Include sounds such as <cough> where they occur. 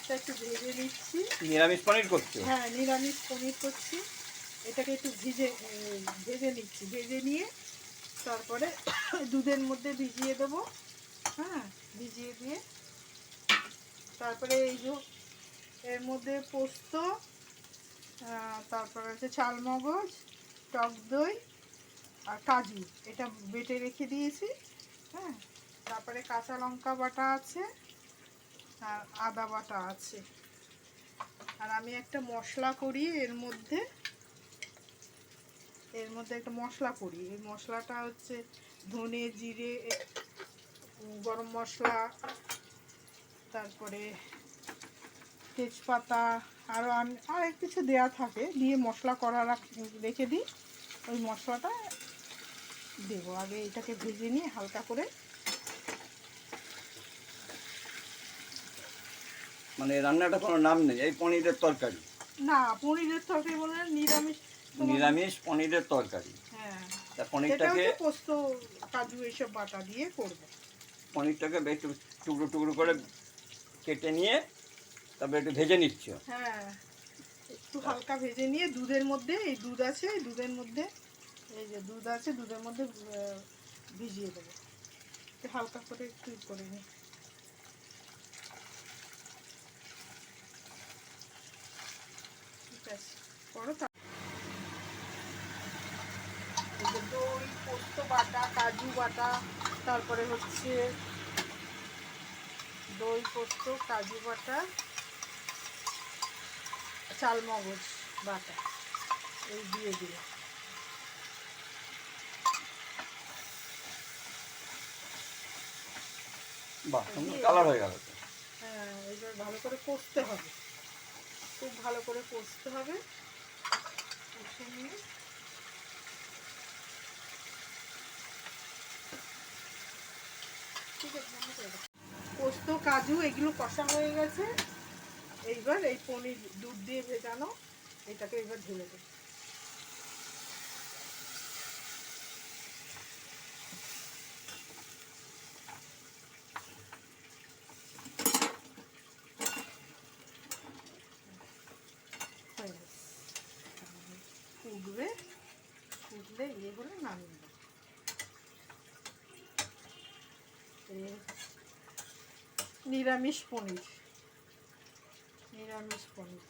পনিরটা একটু ভেজে নিচ্ছি। নিরামিষ পনির করছ? হ্যাঁ নিরামিষ পনির করছি। এটাকে একটু ভিজে ভেজে নিচ্ছি। ভেজে নিয়ে তারপরে <coughs> দুধের মধ্যে ভিজিয়ে দেবো। হ্যাঁ ভিজিয়ে দিয়ে। তারপরে এই যে এর মধ্যে পোস্ত তারপরে হচ্ছে চালমগজ টক দই আর কাজু। এটা বেটে রেখে দিয়েছি। হ্যাঁ তারপরে কাঁচা লঙ্কা বাটা আছে। আর আদা বাটা আছে। আর আমি একটা মশলা করি, এর মধ্যে এর মধ্যে একটা মশলা করি। এই মশলাটা হচ্ছে ধনে, জিরে, গরম মশলা, তারপরে তেজপাতা আরও অনেক কিছু দেয়া থাকে, দিয়ে মশলা করা রেখে দিই। ওই মশলাটা দেবো। আগে এটাকে ভেজে নিয়ে হালকা করে মানে রান্নাটা কোনো নাম নেই এই পনিরের তরকারি। না পনিরের তরকারি বলে নিরামিষ নিরামিষ পনিরের তরকারি। হ্যাঁ। তা পনিরটাকে পোস্ত কাজু এইসব বাটা দিয়ে করব। পনিরটাকে একটু টুকরো টুকরো করে কেটে নিয়ে তারপরে একটু ভেজে নিচ্ছ। হ্যাঁ একটু হালকা ভেজে নিয়ে দুধের মধ্যে এই দুধ আছে এই দুধের মধ্যে এই যে দুধ আছে দুধের মধ্যে ভিজিয়ে দেবো। একটু হালকা করে একটু করে নিই ঠিক আছে করো দই পোস্ত বাটা কাজু বাটা তারপরে হচ্ছে দই পোস্ত কাজু বাটা চালমগজ বাটা। এই দিয়ে দিল বাহ কালার হয়ে গেল হ্যাঁ এবার ভালো করে কষতে হবে। খুব ভালো করে কষতে হবে। পোস্ত, কাজু, এগুলো কষা হয়ে গেছে। এইবার এই পনির দুধ দিয়ে ভেজানো। এটাকে এবার ঢেলে দেবো হয়ে গেছে ফুটবে ফুটলে ইয়ে হলে নামিয়ে দেবো। নিরামিষ পনির। নিরামিষ পনির।